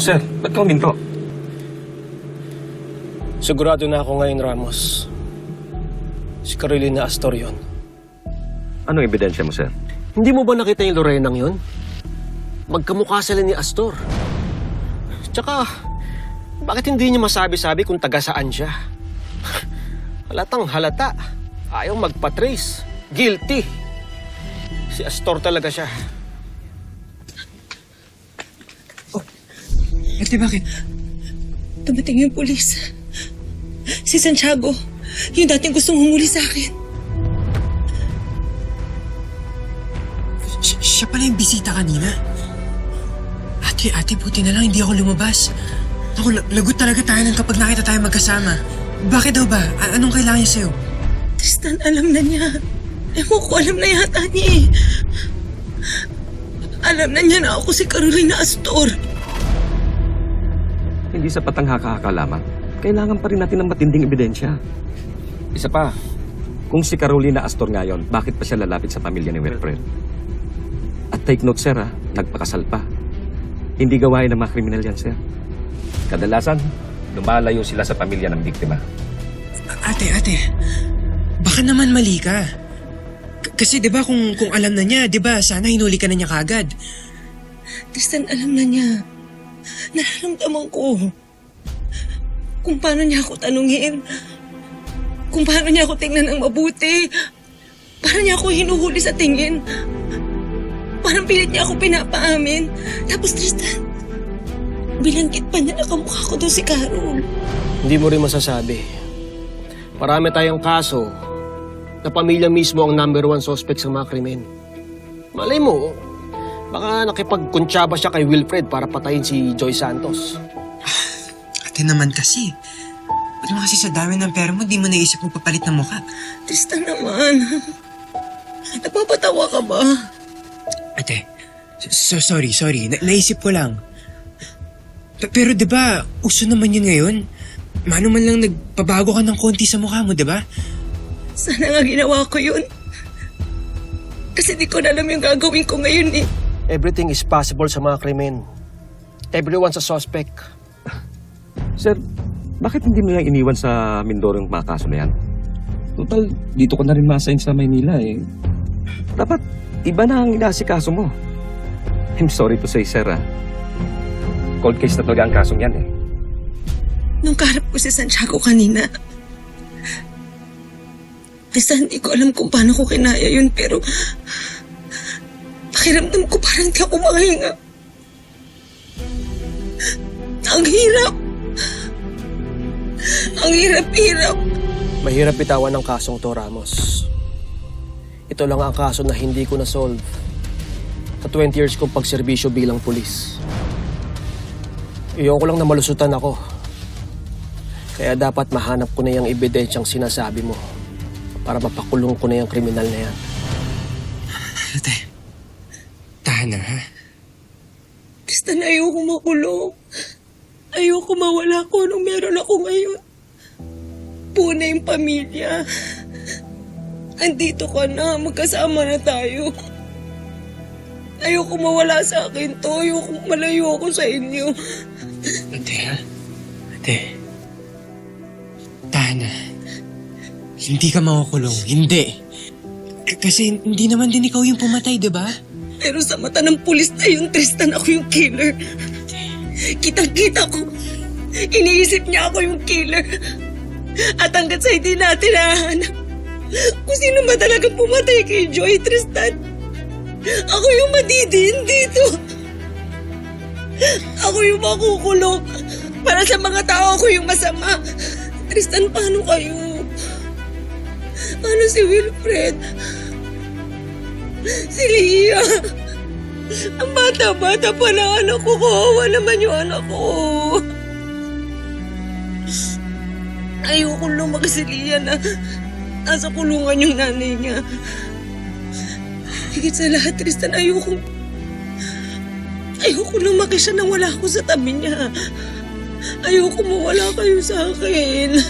sir, ba't ka uminto? Sigurado na ako ngayon, Ramos. Si Carolina Astor yun. Anong ebidensya mo, sir? Hindi mo ba nakita yung Lorenang yun? Magkamukha sila ni Astor. Tsaka, bakit hindi niya masabi-sabi kung taga saan siya? Halatang halata. Ayaw magpatrace. Guilty. Si Astor talaga siya. Ate, bakit? Dumating yung pulis. Si Santiago, yung dating gustong humuli sa akin. Si- siya pala yung bisita kanina. Ate, ate, buti na lang hindi ako lumabas. Ako, lag- lagot talaga tayo nun kapag nakita tayo magkasama. Bakit daw ba? A- anong kailangan niya sa'yo? Tristan, alam na niya. Ewan ko, alam na yata niya eh. Alam na niya na ako si Carolina Astor. Hindi sa patang haka lamang. Kailangan pa rin natin ng matinding ebidensya. Isa pa, kung si Carolina Astor ngayon, bakit pa siya lalapit sa pamilya ni Wilfred? At take note, sir, ha, nagpakasal pa. Hindi gawain ng mga kriminal yan, sir. Kadalasan, lumalayo sila sa pamilya ng biktima. Ate, ate. Baka naman mali ka. K- kasi 'di ba kung kung alam na niya, 'di ba, sana hinuli ka na niya kagad. Tristan, alam na niya. Nararamdaman ko. Kung paano niya ako tanungin. Kung paano niya ako tingnan ng mabuti. Paano niya ako hinuhuli sa tingin. Parang pilit niya ako pinapaamin. Tapos Tristan, bilangkit pa niya na kamukha ko doon si Carol. Hindi mo rin masasabi. Marami tayong kaso na pamilya mismo ang number one suspect sa mga krimen. Malay mo, baka nakipagkuntsaba siya kay Wilfred para patayin si Joy Santos. Ate naman kasi. Ba't naman kasi sa dami ng pera mo, di mo naisip mo papalit ng mukha? Tristan naman. Napapatawa ka ba? Ate, so sorry, sorry. Na- naisip ko lang. P- pero di ba, uso naman yun ngayon? Mano man lang nagpabago ka ng konti sa mukha mo, di ba? Sana nga ginawa ko yun. Kasi di ko na alam yung gagawin ko ngayon eh. Everything is possible sa mga krimen. Everyone's a suspect. Sir, bakit hindi mo lang iniwan sa Mindoro yung mga kaso na yan? Total, dito ko na rin ma-assign sa Maynila eh. Dapat, iba na ang inaasikaso mo. I'm sorry to say, sir ah. Cold case na talaga ang kasong yan eh. Nung karap ko si Santiago kanina, basta hindi ko alam kung paano ko kinaya yun, pero pakiramdam ko parang di ako makahinga. Ang hirap. Ang hirap-hirap. Mahirap bitawan ng kasong to, Ramos. Ito lang ang kaso na hindi ko na-solve sa 20 years kong pagserbisyo bilang pulis. Iyoko lang na malusutan ako. Kaya dapat mahanap ko na yung ebidensyang sinasabi mo para mapakulong ko na yung kriminal na yan. Ate, tahan na ha? Basta na ayoko makulong. Ayoko mawala ko nung meron ako ngayon. Puna yung pamilya. Andito ka na, magkasama na tayo. Ayoko mawala sa akin to. Ayoko malayo ako sa inyo. Ate, ha? Ate. Tahan na. Hindi ka makukulong. Hindi. K- kasi hindi naman din ikaw yung pumatay, di ba? Pero sa mata ng pulis na yung Tristan, ako yung killer. Kitang-kita ko. Iniisip niya ako yung killer. At hanggat sa hindi natin nahanap kung sino ba talaga pumatay kay Joy Tristan, ako yung madidin dito. Ako yung makukulong. Para sa mga tao, ako yung masama. Tristan, paano kayo? Ano si Wilfred? Si Leah. Ang bata-bata pa ng anak ko. Kawawa naman yung anak ko. Ayoko lumaki si Leah na nasa kulungan yung nanay niya. Higit sa lahat, Tristan, ayoko... Ayoko lumaki siya nang wala ako sa tabi niya. Ayoko mawala kayo sa akin.